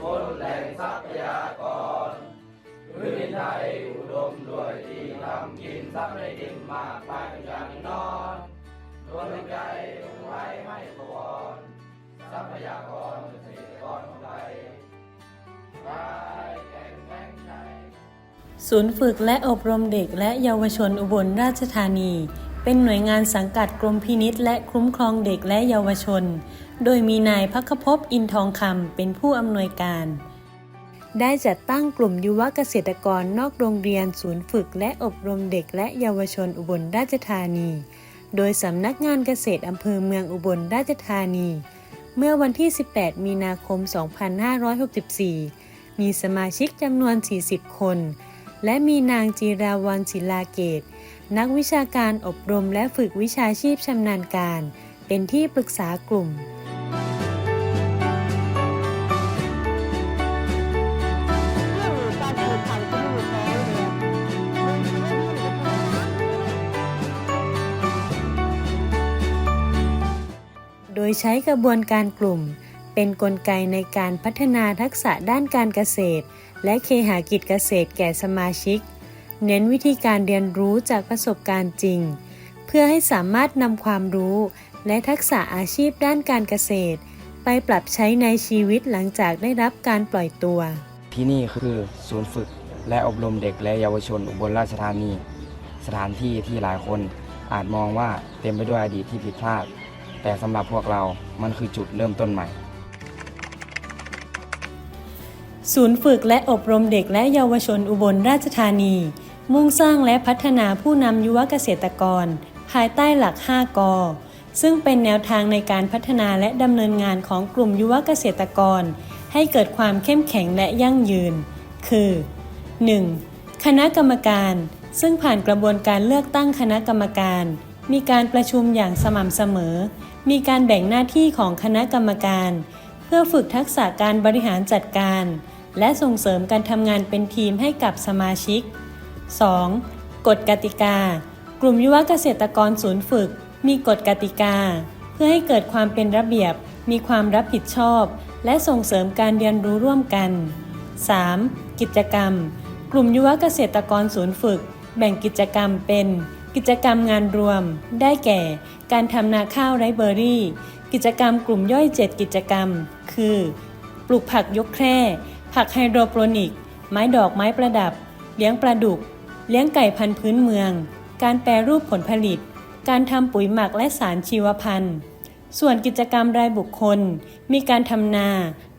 พ้นแหล่งทรัพยากรพื้นไทยอุดมด้วยที่ทำกินทรัพย์ในดินมากมายอย่างนอนดวงใจไว้ให้ประวรทรัพยากรเกษตรกรของไทยไว้แข่งแข่งใจศูนย์ฝึกและอบรมเด็กและเยาวชนอุบลราชธานี เป็นหน่วยงานสังกัดกรมพินิษและคุ้มครองเด็กและเยาวชน โดยมีนายพักภพอินทองคำเป็นผู้อำนวยการ ได้จัดตั้งกลุ่มยุวเกษตรกรนอกโรงเรียนศูนย์ฝึกและอบรมเด็กและเยาวชนอุบลราชธานี โดยสำนักงานเกษตรอำเภอเมืองอุบลราชธานี เมื่อวันที่ 18 มีนาคม 2564 มีสมาชิกจำนวน 40 คน และมีนางจีราวันศิลาเกต นักวิชาการอบรมและฝึกวิชาชีพชำนาญการ เป็นที่ปรึกษากลุ่มโดยใช้กระบวนการกลุ่ม เป็นนกลไกในการพัฒนาทักษะด้านการเกษตร และเคหากิจเกษตรแก่สมาชิก เน้นวิธีการเรียนรู้จากประสบการณ์จริง เพื่อให้สามารถนำความรู้ และทักษะอาชีพด้านการเกษตร ไปปรับใช้ในชีวิตหลังจากได้รับการปล่อยตัว ที่นี่คือศูนย์ฝึกและอบรมเด็กและเยาวชนอุบลราชธานี สถานที่ที่หลายคนอาจมองว่าเต็มไปด้วยอดีตที่ผิดพลาด แต่สำหรับพวกเรามันคือจุดเริ่มต้นใหม่ ศูนย์ฝึกและอบรมเด็กและเยาวชนอุบลราชธานี มุ่งสร้างและพัฒนาผู้นำยุวเกษตรกร ภายใต้หลัก 5 ก ซึ่งเป็นแนวทางในการพัฒนาและดำเนินงานของกลุ่มยุวเกษตรกร ให้เกิดความเข้มแข็งและยั่งยืน คือ 1. คณะกรรมการ ซึ่งผ่านกระบวนการเลือกตั้งคณะกรรมการ มีการประชุมอย่างสม่ำเสมอ มีการแบ่งหน้าที่ของคณะกรรมการ เพื่อฝึกทักษะการบริหารจัดการ และส่งเสริมการทำงานเป็นทีมให้กับสมาชิก 2. กฎกติกา กลุ่มยุวเกษตรกรศูนย์ฝึก มีกฎกติกา เพื่อให้เกิดความเป็นระเบียบ มีความรับผิดชอบ และส่งเสริมการเรียนรู้ร่วมกัน 3. กิจกรรม กลุ่มยุวเกษตรกรศูนย์ฝึก แบ่งกิจกรรมเป็น กิจกรรมงานรวม ได้แก่ การทำนาข้าวไรเบอรี่ กิจกรรมกลุ่มย่อย 7 กิจกรรม คือ ปลูกผักยกแคร่ ผักไฮโดรโปรนิก ไม้ดอกไม้ประดับ เลี้ยงปลาดุก เลี้ยงไก่พันธุ์พื้นเมือง การแปรรูปผลผลิต การทำปุ๋ยหมักและสารชีวพันธุ์ ส่วนกิจกรรมรายบุคคล มีการทำนา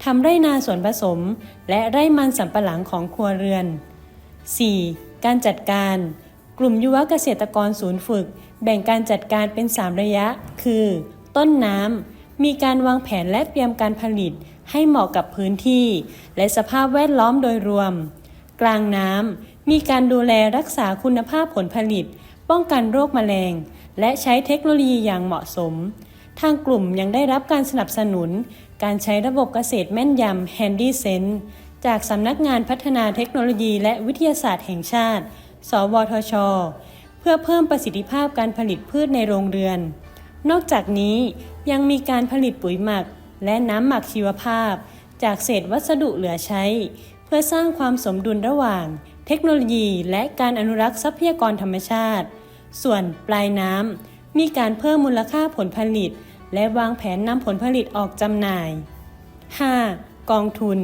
ทำไร่นาสวนผสม และไร่มันสำปะหลังของครัวเรือน 4. การจัดการกลุ่มยุวเกษตรกรศูนย์ฝึก แบ่งการจัดการเป็น 3 ระยะ คือ ต้นน้ำ มีการวางแผนและเตรียมการผลิต ให้เหมาะกับพื้นที่ และสภาพแวดล้อมโดยรวม กลางน้ำมีการดูแลรักษาคุณภาพผลผลิต ป้องกันโรคแมลง และใช้เทคโนโลยีอย่างเหมาะสม ทางกลุ่มยังได้รับการสนับสนุน การใช้ระบบเกษตรแม่นยำ Handy Sense จากสำนักงานพัฒนาเทคโนโลยีและวิทยาศาสตร์แห่งชาติ สวทช เพื่อเพิ่มประสิทธิภาพการผลิตพืชในโรงเรือน นอกจากนี้ยังมีการผลิตปุ๋ยหมัก และน้ำหมักชีวภาพ จากเศษวัสดุเหลือใช้ เพื่อสร้างความสมดุลระหว่าง เทคโนโลยี และการอนุรักษ์ทรัพยากรธรรมชาติ ส่วนปลายน้ำมีการเพิ่มมูลค่าผลผลิต และวางแผนนำผลผลิตออกจำหน่าย 5. กองทุน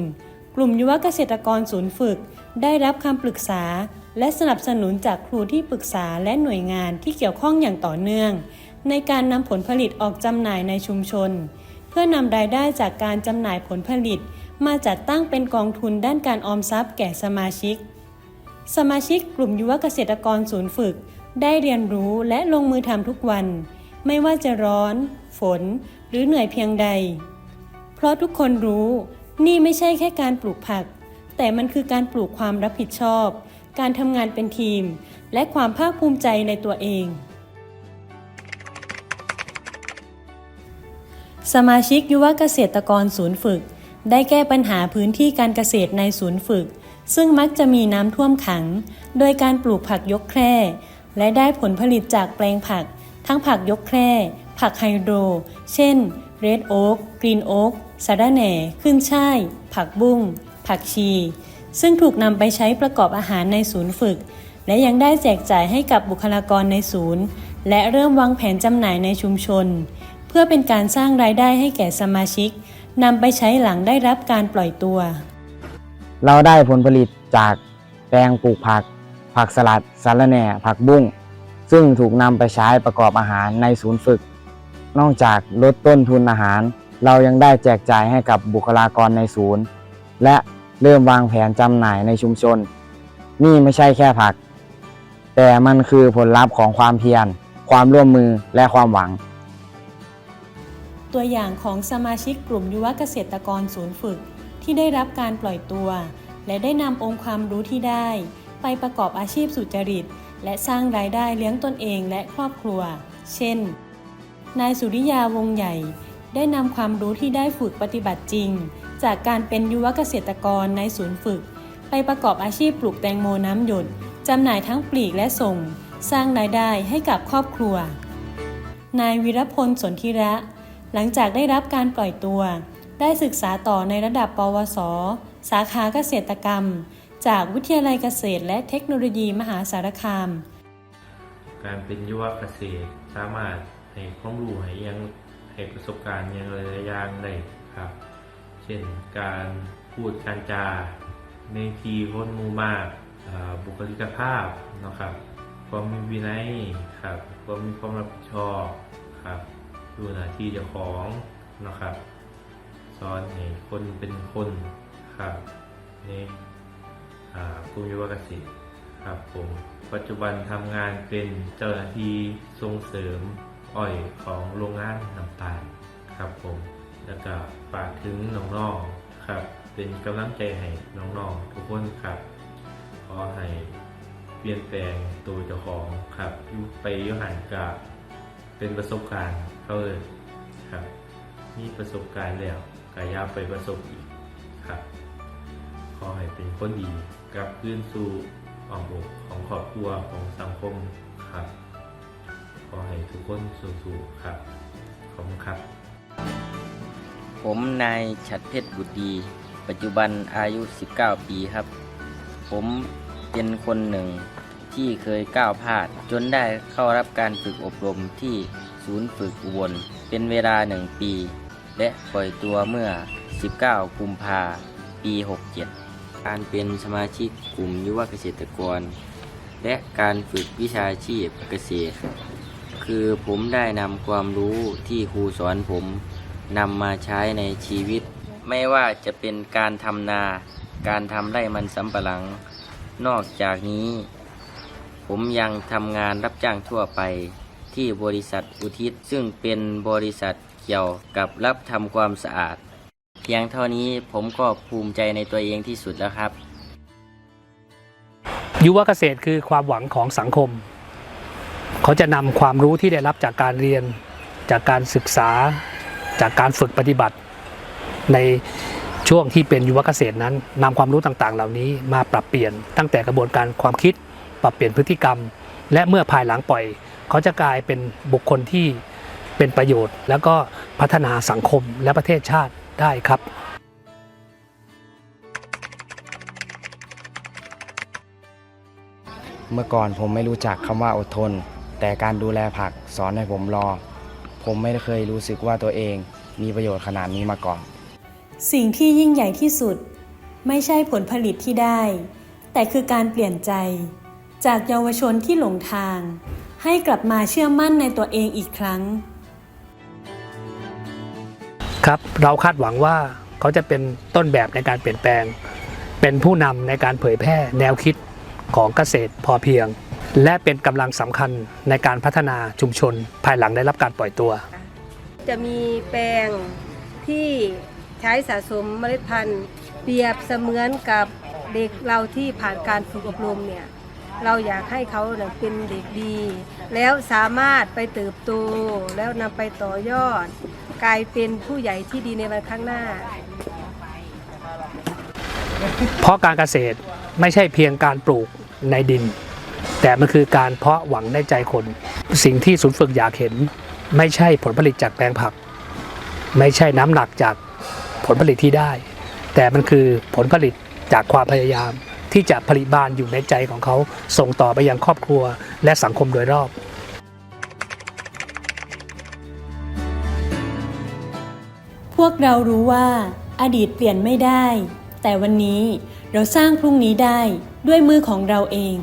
กลุ่มยุวเกษตรกรศูนย์ฝึก ได้รับคำปรึกษา และสนับสนุนจากครูที่ปรึกษาและหน่วยงานที่เกี่ยวข้องอย่างต่อเนื่อง ในการนำผลผลิตออกจำหน่ายในชุมชน เพื่อนำรายได้จากการจำหน่ายผลผลิต มาจัดตั้งเป็นกองทุนด้านการออมทรัพย์แก่สมาชิก สมาชิกกลุ่มยุวเกษตรกรศูนย์ฝึก ได้เรียนรู้และลงมือทำทุกวัน ไม่ว่าจะร้อน ฝน หรือเหนื่อยเพียงใด เพราะทุกคนรู้ นี่ไม่ใช่แค่การปลูกผัก แต่มันคือการปลูกความรับผิดชอบ การทำงานเป็นทีม และความภาคภูมิใจในตัวเอง สมาชิกยุวเกษตรกรศูนย์ฝึก ได้แก้ปัญหาพื้นที่การเกษตรในศูนย์ฝึก ซึ่งมักจะมีน้ำท่วมขัง โดยการปลูกผักยกแคร่ และได้ผลผลิตจากแปลงผัก ทั้งผักยกแคร่ ผักไฮโดร เช่นเรดโอ๊กกรีนโอ๊กสะระแหน่ ขึ้นช่าย ผักบุ้ง ผักชี ซึ่งถูกนำไปใช้ประกอบอาหารในศูนย์ฝึก และยังได้แจกจ่ายให้กับบุคลากรในศูนย์ และเริ่มวางแผนจำหน่ายในชุมชน เพื่อเป็นการสร้างรายได้ให้แก่สมาชิกนำไปใช้หลังได้รับการปล่อยตัว เราได้ผลผลิตจากแปลงปลูกผัก ผักสลัดสารแหน่ ผักบุ้ง ซึ่งถูกนำไปใช้ประกอบอาหารในศูนย์ฝึก นอกจากลดต้นทุนอาหาร เรายังได้แจกจ่ายให้กับบุคลากรในศูนย์ และเริ่มวางแผนจำหน่ายในชุมชน นี่ไม่ใช่แค่ผัก แต่มันคือผลลัพธ์ของความเพียร ความร่วมมือและความหวัง ตัวอย่างของสมาชิกกลุ่มยุวเกษตรกรศูนย์ฝึก ที่ได้รับการปล่อยตัว และได้นำองค์ความรู้ที่ได้ ไปประกอบอาชีพสุจริต และสร้างรายได้เลี้ยงตนเองและครอบครัว เช่น นายสุริยาวงใหญ่ ได้นำความรู้ที่ได้ฝึกปฏิบัติจริง จากการเป็นยุวเกษตรกรในศูนย์ฝึก ไปประกอบอาชีพปลูกแตงโมน้ำหยดจำหน่ายทั้งปลีกและส่ง สร้างรายได้ให้กับครอบครัว นายวิรพลสนธิระ หลังจากได้รับการปล่อยตัว ได้ศึกษาต่อในระดับปวส สาขาเกษตรกรรม จากวิทยาลัยเกษตรและเทคโนโลยีมหาสารคาม การเป็นยุวเกษตรสามารถให้ความรู้ให้ยังให้ประสบการณ์ยังหลายอย่างได้ครับ เช่นการพูดการจาในทีคนมูมากบุคลิกภาพนะครับ ความมีวินัยครับ ความมีความรับผิดชอบครับ ดูหน้าที่เจ้าของนะครับ สอนให้คนเป็นคนครับในอ่ากลุ่มยุวเกษตรครับผมปัจจุบันทำงานเป็นเจ้าหน้าที่ส่งเสริมอ้อยของโรงงานน้ำตาลครับผมแล้วก็ฝากถึงน้องๆครับ เป็นกำลังใจให้น้องๆทุกคนครับ ขอให้เปลี่ยนแปลงตัวเจ้าของครับยุไปยุหันกับเป็นประสบการณ์ เขาเลยครับ มีประสบการณ์แล้วกายาไปประสบอีกครับ ขอให้เป็นคนดีกลับคืนสู่อ้อมอกของครอบครัวของสังคมครับ ขอให้ทุกคนสู้ๆครับ ขอบคุณครับ ผมนายฉัดเพชรบุตรดี ปัจจุบันอายุ 19 ปีครับ ผมเป็นคนหนึ่งที่เคยก้าวพลาด จนได้เข้ารับการฝึกอบรมที่ ศูนย์ฝึกอุบล เป็นเวลาหนึ่งปี และปล่อยตัวเมื่อ 19 กุมภาปี 67 การเป็นสมาชิกกลุ่มยุวเกษตรกร และการฝึกวิชาชีพเกษตร คือผมได้นำความรู้ที่ครูสอนผมนำมาใช้ในชีวิต ไม่ว่าจะเป็นการทำนา การทำไร่มันสำปะหลัง นอกจากนี้ ผมยังทำงานรับจ้างทั่วไป ที่บริษัทอุทิศ ซึ่งเป็นบริษัทเกี่ยวกับรับทำความสะอาด เพียงเท่านี้ผมก็ภูมิใจในตัวเองที่สุดแล้วครับ ยุวเกษตรคือความหวังของสังคม เขาจะนำความรู้ที่ได้รับจากการเรียน จากการศึกษา จากการฝึกปฏิบัติ ในช่วงที่เป็นยุวเกษตรนั้นนำความรู้ต่างๆ เหล่านี้มาปรับเปลี่ยนตั้งแต่กระบวนการความคิด ปรับเปลี่ยนพฤติกรรม และเมื่อภายหลังปล่อย เขาจะกลายเป็นบุคคลที่เป็นประโยชน์ แล้วก็พัฒนาสังคมและประเทศชาติได้ครับเมื่อก่อนผมไม่รู้จักคำว่าอดทน แต่การดูแลผักสอนให้ผมรอ ผมไม่เคยรู้สึกว่าตัวเองมีประโยชน์ขนาดนี้มาก่อน สิ่งที่ยิ่งใหญ่ที่สุด ไม่ใช่ผลผลิตที่ได้ แต่คือการเปลี่ยนใจ จากเยาวชนที่หลงทาง ให้กลับมาเชื่อมั่นในตัวเองอีกครั้ง ครับเราคาดหวังว่าเขาจะเป็นต้นแบบในการเปลี่ยนแปลง เป็นผู้นำในการเผยแพร่แนวคิดของเกษตรพอเพียง และเป็นกำลังสำคัญในการพัฒนาชุมชน ภายหลังได้รับการปล่อยตัว จะมีแปลงที่ใช้สะสมเมล็ดพันธุ์ เปรียบเสมือนกับเด็กเราที่ผ่านการฝึกอบรมเนี่ย เราอยากให้เขาเป็นเด็กดี แล้วสามารถไปเติบโตแล้วนำไปต่อยอด กลายเป็นผู้ใหญ่ที่ดีในวันข้างหน้า เพราะการเกษตรไม่ใช่เพียงการปลูกในดิน แต่มันคือการเพาะหวังในใจคน สิ่งที่ศูนย์ฝึกอยากเห็น ไม่ใช่ผลผลิตจากแปลงผัก ไม่ใช่น้ำหนักจากผลผลิตที่ได้ แต่มันคือผลผลิตจากความพยายาม ที่จะผลิบานอยู่ในใจของเขาส่งต่อไปยังครอบครัวและสังคมโดยรอบพวกเรารู้ว่าอดีตเปลี่ยนไม่ได้ แต่วันนี้เราสร้างพรุ่งนี้ได้ด้วยมือของเราเอง